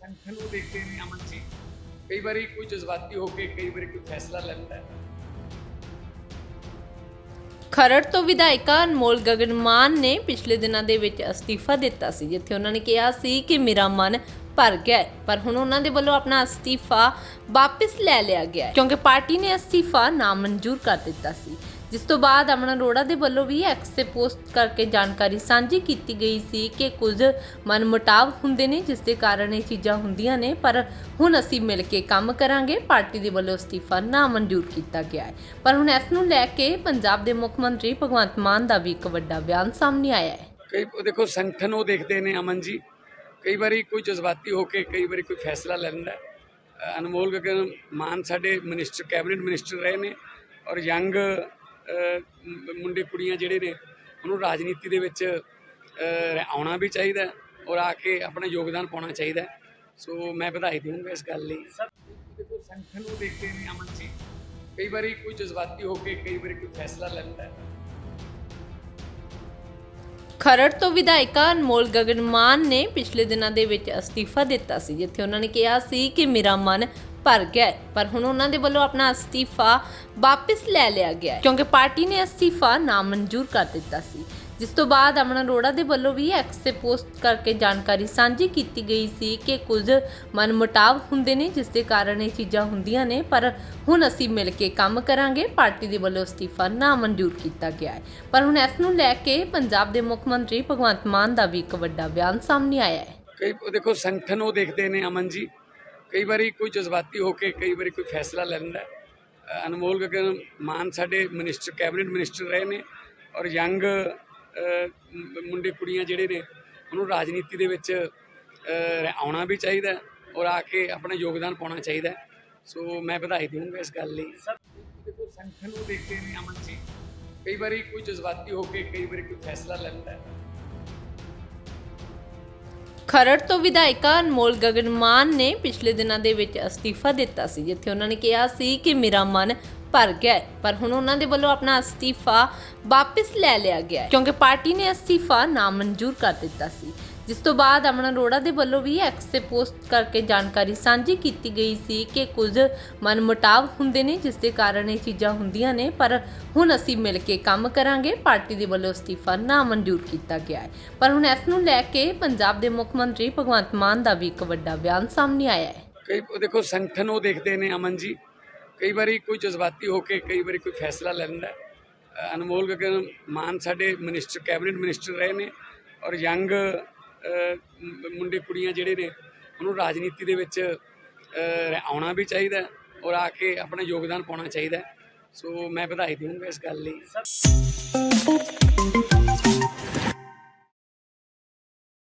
ਸੰਗਠਨ ਨੂੰ ਦੇਖਦੇ ਨੇ ਅਮਨ ਜੀ ਕਈ ਵਾਰੀ ਕੋਈ ਜਜ਼ਬਾਤੀ ਹੋ ਕੇ ਕਈ ਵਾਰੀ ਕੋਈ ਫੈਸਲਾ ਲੈਂਦਾ ਖਰੜ ਤੋਂ ਵਿਧਾਇਕਾ ਅਨਮੋਲ ਗਗਨ ਮਾਨ ਨੇ ਪਿਛਲੇ ਦਿਨਾਂ ਦੇ ਵਿੱਚ ਅਸਤੀਫਾ ਦਿੱਤਾ ਸੀ ਜਿੱਥੇ ਉਹਨਾਂ ਨੇ ਕਿਹਾ ਸੀ ਕਿ ਮੇਰਾ ਮਨ ਭਰ ਗਿਆ ਪਰ ਹੁਣ ਉਹਨਾਂ ਦੇ ਵੱਲੋਂ ਆਪਣਾ ਅਸਤੀਫਾ ਵਾਪਸ ਲੈ ਲਿਆ ਗਿਆ ਕਿਉਂਕਿ ਪਾਰਟੀ ਨੇ ਅਸਤੀਫਾ ਨਾਮਨਜ਼ੂਰ ਕਰ ਦਿੱਤਾ ਸੀ ਜਿਸ ਤੋਂ ਬਾਅਦ ਅਮਨ ਅਰੋੜਾ ਦੇ ਵੱਲੋਂ ਵੀ ਐਕਸ ਤੇ ਪੋਸਟ ਕਰਕੇ ਜਾਣਕਾਰੀ ਸਾਂਝੀ ਕੀਤੀ ਗਈ ਸੀ ਕਿ ਕੁਝ ਮਨਮੁਟਾਵ ਹੁੰਦੇ ਨੇ, ਜਿਸ ਦੇ ਕਾਰਨ ਇਹ ਚੀਜ਼ਾਂ ਹੁੰਦੀਆਂ ਨੇ, ਪਰ ਹੁਣ ਅਸੀਂ ਮਿਲ ਕੇ ਕੰਮ ਕਰਾਂਗੇ। ਪਾਰਟੀ ਦੇ ਵੱਲੋਂ ਅਸਤੀਫਾ ਨਾ ਮਨਜ਼ੂਰ ਕੀਤਾ ਗਿਆ ਹੈ। ਪਰ ਹੁਣ ਇਸ ਨੂੰ ਲੈ ਕੇ ਪੰਜਾਬ ਦੇ ਮੁੱਖ ਮੰਤਰੀ ਭਗਵੰਤ ਮਾਨ ਦਾ ਵੀ ਇੱਕ ਵੱਡਾ ਬਿਆਨ ਸਾਹਮਣੇ ਆਇਆ ਹੈ। ਕਈ ਦੇਖੋ, ਸੰਗਠਨ ਉਹ ਦੇਖਦੇ ਨੇ, ਅਮਨ ਜੀ। ਕਈ ਵਾਰੀ ਕੋਈ ਜਜ਼ਬਾਤੀ ਹੋ ਕੇ, ਕਈ ਵਾਰੀ ਕੋਈ ਫੈਸਲਾ ਲੈਂਦਾ ਅਨਮੋਲ ਗਗਨ ਮਾਨ ਸਾਡੇ ਮਿਨਿਸਟਰ, ਕੈਬਨਿਟ ਮਿਨਿਸਟਰ ਰਹੇ ਨੇ ਔਰ ਯੰਗ ਮੁੰਡੇ ਕੁੜੀਆਂ ਜਿਹੜੇ ਨੇ, ਉਹਨੂੰ ਰਾਜਨੀਤੀ ਦੇ ਵਿੱਚ ਆਉਣਾ ਵੀ ਚਾਹੀਦਾ ਔਰ ਆ ਕੇ ਆਪਣਾ ਯੋਗਦਾਨ ਪਾਉਣਾ ਚਾਹੀਦਾ ਸੋ ਮੈਂ ਵਧਾਈ ਦੇਵਾਂਗਾ ਇਸ ਗੱਲ ਲਈ। ਦੇਖੋ, ਸੰਗਠਨ ਉਹ ਦੇਖਦੇ ਨੇ ਅਮਨ ਜੀ, ਕਈ ਵਾਰੀ ਕੋਈ ਜਜ਼ਬਾਤੀ ਹੋ ਕੇ ਕਈ ਵਾਰੀ ਕੋਈ ਫੈਸਲਾ ਲੈਂਦਾ ਹੈ। ਖਰੜ ਤੋਂ ਵਿਧਾਇਕਾ ਅਨਮੋਲ ਗਗਨ ਮਾਨ ਨੇ ਪਿਛਲੇ ਦਿਨਾਂ ਦੇ ਵਿੱਚ ਅਸਤੀਫਾ ਦਿੱਤਾ ਸੀ, ਜਿੱਥੇ ਉਹਨਾਂ ਨੇ ਕਿਹਾ ਸੀ ਕਿ ਮੇਰਾ ਮਨ ਭਰ ਗਿਆ ਪਰ ਹੁਣ ਉਹਨਾਂ ਦੇ ਵੱਲੋਂ ਆਪਣਾ ਅਸਤੀਫਾ ਵਾਪਸ ਲੈ ਲਿਆ ਗਿਆ ਕਿਉਂਕਿ ਪਾਰਟੀ ਨੇ ਅਸਤੀਫਾ ਨਾਮਨਜ਼ੂਰ ਕਰ ਦਿੱਤਾ ਸੀ। ਜਿਸ ਤੋਂ ਬਾਅਦ ਅਮਨ ਅਰੋੜਾ ਦੇ ਵੱਲੋਂ ਵੀ ਐਕਸ ਤੇ ਪੋਸਟ ਕਰਕੇ ਜਾਣਕਾਰੀ ਸਾਂਝੀ ਕੀਤੀ ਗਈ ਸੀ ਕਿ ਕੁਝ ਮਨਮੁਟਾਵ ਹੁੰਦੇ ਨੇ, ਜਿਸ ਦੇ ਕਾਰਨ ਇਹ ਚੀਜ਼ਾਂ ਹੁੰਦੀਆਂ ਨੇ। ਪਰ ਹੁਣ ਅਸੀਂ ਮਿਲ ਕੇ ਕੰਮ ਕਰਾਂਗੇ। ਪਾਰਟੀ ਦੇ ਵੱਲੋਂ ਅਸਤੀਫਾ ਨਾ ਮਨਜ਼ੂਰ ਕੀਤਾ ਗਿਆ ਹੈ। ਪਰ ਹੁਣ ਇਸ ਨੂੰ ਲੈ ਕੇ ਪੰਜਾਬ ਦੇ ਮੁੱਖ ਮੰਤਰੀ ਭਗਵੰਤ ਮਾਨ ਦਾ ਵੀ ਇੱਕ ਵੱਡਾ ਬਿਆਨ ਸਾਹਮਣੇ ਆਇਆ ਹੈ। ਕਈ ਦੇਖੋ, ਸੰਗਠਨ ਉਹ ਦੇਖਦੇ ਨੇ ਅਮਨ ਜੀ ਕਈ ਵਾਰੀ ਕੋਈ ਜਜ਼ਬਾਤੀ ਹੋ ਕੇ ਕਈ ਵਾਰੀ ਕੋਈ ਫੈਸਲਾ ਲੈ ਲੈਂਦਾ ਅਨਮੋਲ ਗਗਨ ਮਾਨ ਸਾਡੇ ਮਿਨਿਸਟਰ, ਕੈਬਨਿਟ ਮਿਨਿਸਟਰ ਰਹੇ ਨੇ ਔਰ ਯੰਗ ਮੁੰਡੇ ਕੁੜੀਆਂ ਜਿਹੜੇ ਨੇ, ਉਹਨੂੰ ਰਾਜਨੀਤੀ ਦੇ ਵਿੱਚ ਆਉਣਾ ਵੀ ਚਾਹੀਦਾ ਔਰ ਆ ਕੇ ਆਪਣਾ ਯੋਗਦਾਨ ਪਾਉਣਾ ਚਾਹੀਦਾ ਸੋ ਮੈਂ ਵਧਾਈ ਦੇਵਾਂਗਾ ਇਸ ਗੱਲ ਲਈ। ਦੇਖੋ, ਸੰਗਠਨ ਉਹ ਦੇਖਦੇ ਨੇ ਅਮਨ ਜੀ। ਕਈ ਵਾਰੀ ਕੋਈ ਜਜ਼ਬਾਤੀ ਹੋ ਕੇ ਕਈ ਵਾਰੀ ਕੋਈ ਫੈਸਲਾ ਲੈਂਦਾ ਖਰੜ ਤੋਂ ਵਿਧਾਇਕਾ ਅਨਮੋਲ ਗਗਨਮਾਨ ਨੇ ਪਿਛਲੇ ਦਿਨਾਂ ਦੇ ਵਿੱਚ ਅਸਤੀਫਾ ਦਿੱਤਾ ਸੀ, ਜਿੱਥੇ ਉਹਨਾਂ ਨੇ ਕਿਹਾ ਸੀ ਕਿ ਮੇਰਾ ਮਨ ਭਰ ਗਿਆ ਹੈ। ਪਰ ਹੁਣ ਉਹਨਾਂ ਦੇ ਵੱਲੋਂ ਆਪਣਾ ਅਸਤੀਫਾ ਵਾਪਸ ਲੈ ਲਿਆ ਗਿਆ ਹੈ, ਕਿਉਂਕਿ ਪਾਰਟੀ ਨੇ ਅਸਤੀਫਾ ਨਾਮਨਜ਼ੂਰ ਕਰ ਦਿੱਤਾ ਸੀ ਜਿਸ ਤੋਂ ਬਾਅਦ ਅਮਨ ਅਰੋੜਾ ਦੇ ਵੱਲੋਂ ਵੀ ਐਕਸ ਤੇ ਪੋਸਟ ਕਰਕੇ ਜਾਣਕਾਰੀ ਸਾਂਝੀ ਕੀਤੀ ਗਈ ਸੀ ਕਿ ਕੁਝ ਮਨਮੁਟਾਵ ਹੁੰਦੇ ਨੇ, ਜਿਸ ਦੇ ਕਾਰਨ ਇਹ ਚੀਜ਼ਾਂ ਹੁੰਦੀਆਂ ਨੇ, ਪਰ ਹੁਣ ਅਸੀਂ ਮਿਲ ਕੇ ਕੰਮ ਕਰਾਂਗੇ। ਪਾਰਟੀ ਦੇ ਵੱਲੋਂ ਅਸਤੀਫਾ ਨਾ ਮਨਜ਼ੂਰ ਕੀਤਾ ਗਿਆ ਹੈ। ਪਰ ਹੁਣ ਇਸ ਨੂੰ ਲੈ ਕੇ ਪੰਜਾਬ ਦੇ ਮੁੱਖ ਮੰਤਰੀ ਭਗਵੰਤ ਮਾਨ ਦਾ ਵੀ ਇੱਕ ਵੱਡਾ ਬਿਆਨ ਸਾਹਮਣੇ ਆਇਆ ਹੈ। ਕਈ ਦੇਖੋ, ਸੰਗਠਨ ਉਹ ਦੇਖਦੇ ਨੇ ਅਮਨ ਜੀ। ਕਈ ਵਾਰੀ ਕੋਈ ਜਜ਼ਬਾਤੀ ਹੋ ਕੇ, ਕਈ ਵਾਰੀ ਕੋਈ ਫੈਸਲਾ ਲੈਂਦਾ ਅਨਮੋਲ ਗਗਨ ਮਾਨ ਸਾਡੇ ਮਿਨਿਸਟਰ, ਕੈਬਨਿਟ ਮਿਨਿਸਟਰ ਰਹੇ ਨੇ ਔਰ ਯੰਗ ਮੁੰਡੇ ਕੁੜੀਆਂ ਜਿਹੜੇ ਨੇ, ਉਹਨੂੰ ਰਾਜਨੀਤੀ ਦੇ ਵਿੱਚ ਆਉਣਾ ਵੀ ਚਾਹੀਦਾ ਔਰ ਆ ਕੇ ਆਪਣਾ ਯੋਗਦਾਨ ਪਾਉਣਾ ਚਾਹੀਦਾ ਸੋ ਮੈਂ ਵਧਾਈ ਦੇਵਾਂਗਾ ਇਸ ਗੱਲ ਲਈ।